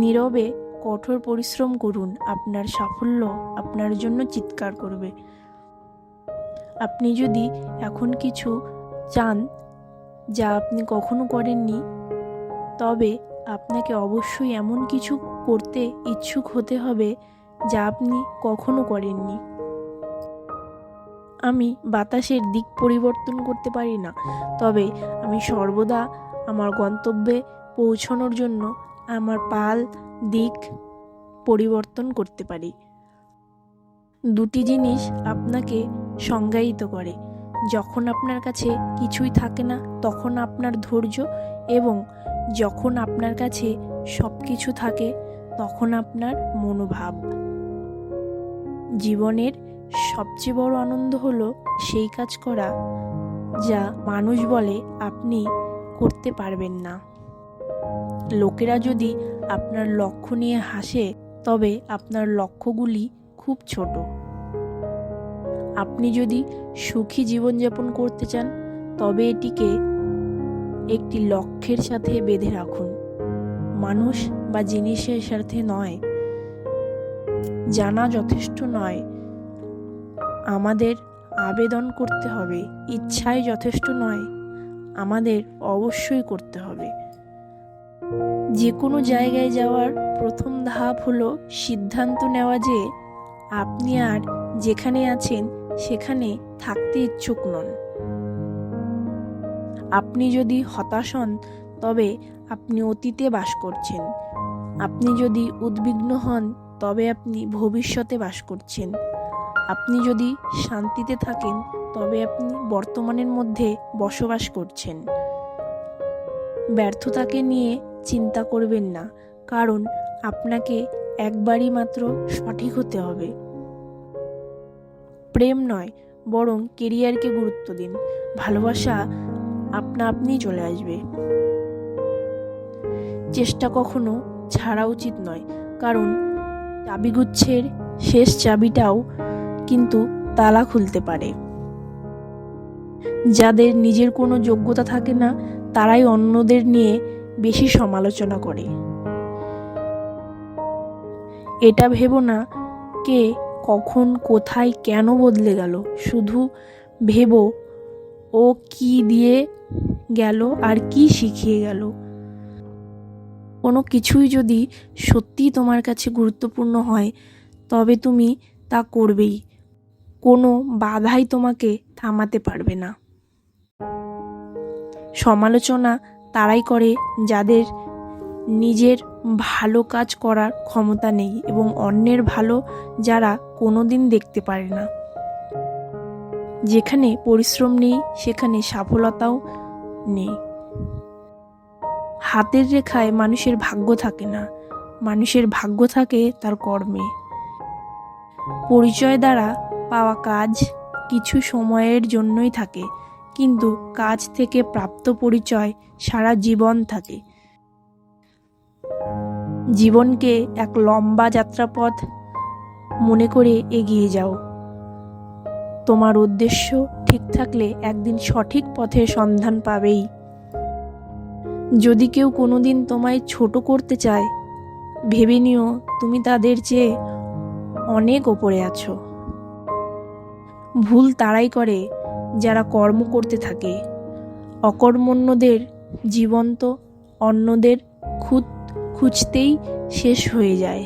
নীরবে কঠোর পরিশ্রম করুন। আপনার সাফল্য আপনার জন্য চিৎকার করবে। আপনি যদি এখন কিছু চান যা আপনি কখনো করেননি, তবে আপনাকে অবশ্যই এমন কিছু করতে ইচ্ছুক হতে হবে যা আপনি কখনো করেননি। আমি বাতাসের দিক পরিবর্তন করতে পারি না, তবে আমি সর্বদা আমার গন্তব্যে পৌঁছানোর জন্য আমার পাল, দিক পরিবর্তন করতে পারি। দুটি জিনিস আপনাকে সংজ্ঞায়িত করে। যখন আপনার কাছে কিছুই থাকে না, তখন আপনার ধৈর্য এবং যখন আপনার কাছে সব কিছু থাকে, তখন আপনার মনোভাব। জীবনের সবচেয়ে বড় আনন্দ হলো সেই কাজ করা, যা মানুষ বলে আপনি করতে পারবেন না। লোকেরা যদি আপনার লক্ষ্য নিয়ে হাসে, তবে আপনার লক্ষ্যগুলি খুব ছোট। আপনি যদি সুখী জীবনযাপন করতে চান, তবে এটিকে একটি লক্ষ্যের সাথে বেঁধে রাখুন। মানুষ বা জিনিসের সাথে নয়, জানা যথেষ্ট নয়। আমাদের আবেদন করতে হবে, ইচ্ছাই যথেষ্ট নয়, আমাদের অবশ্যই করতে হবে। যে কোনো জায়গায় যাওয়ার প্রথম ধাপ হলো সিদ্ধান্ত নেওয়া যে আপনি আর যেখানে আছেন সেখানে থাকতে ইচ্ছুক নন। আপনি যদি হতাশ হন, তবে আপনি অতীতে বাস করছেন। আপনি যদি উদ্বিগ্ন হন, তবে আপনি ভবিষ্যতে বাস করছেন। আপনি যদি শান্তিতে থাকেন, তবে আপনি বর্তমানের মধ্যে বসবাস করছেন। ব্যর্থতাকে নিয়ে চিন্তা করবেন না, কারণ আপনাকে একবারই মাত্র সঠিক হতে হবে। প্রেম নয়, বরং কেরিয়ারকে গুরুত্ব দিন। ভালোবাসা আপনা আপনি চলে আসবে। চেষ্টা কখনো ছাড়া উচিত নয়, কারণ চাবিগুচ্ছের শেষ চাবিটাও কিন্তু তালা খুলতে পারে। যাদের নিজের কোনো যোগ্যতা থাকে না, তারাই অন্যদের নিয়ে বেশি সমালোচনা করে। এটা ভেবো না কে কখন, কোথায়, কেন বদলে গেল। শুধু ভেবো ও কি দিয়ে গেল আর কি শিখিয়ে গেল। কোনো কিছুই যদি সত্যিই তোমার কাছে গুরুত্বপূর্ণ হয়, তবে তুমি তা করবেই। কোনো বাধাই তোমাকে থামাতে পারবে না। সমালোচনা তারাই করে যাদের নিজের ভালো কাজ করার ক্ষমতা নেই এবং অন্যের ভালো যারা কোনো দিন দেখতে পারে না। যেখানে পরিশ্রম নেই, সেখানে সফলতাও নেই। হাতের রেখায় মানুষের ভাগ্য থাকে না। মানুষের ভাগ্য থাকে তার কর্মে। পরিচয় দ্বারা পাওয়া কাজ কিছু সময়ের জন্যই থাকে। কিন্তু কাজ থেকে প্রাপ্ত পরিচয় সারা জীবন থাকে। জীবনকে এক লম্বা যাত্রাপথ মনে করে এগিয়ে যাও। তোমার উদ্দেশ্য ঠিক থাকলে একদিন সঠিক পথের সন্ধান পাবেই। যদি কেউ কোনোদিন তোমায় ছোট করতে চায়, ভেবে নিও তুমি তাদের চেয়ে অনেক ওপরে আছো। ভুল তারাই করে যারা কর্ম করতে থাকে। অকর্মণ্যদের জীবন্ত অন্যদের খুঁত খুঁজতেই শেষ হয়ে যায়।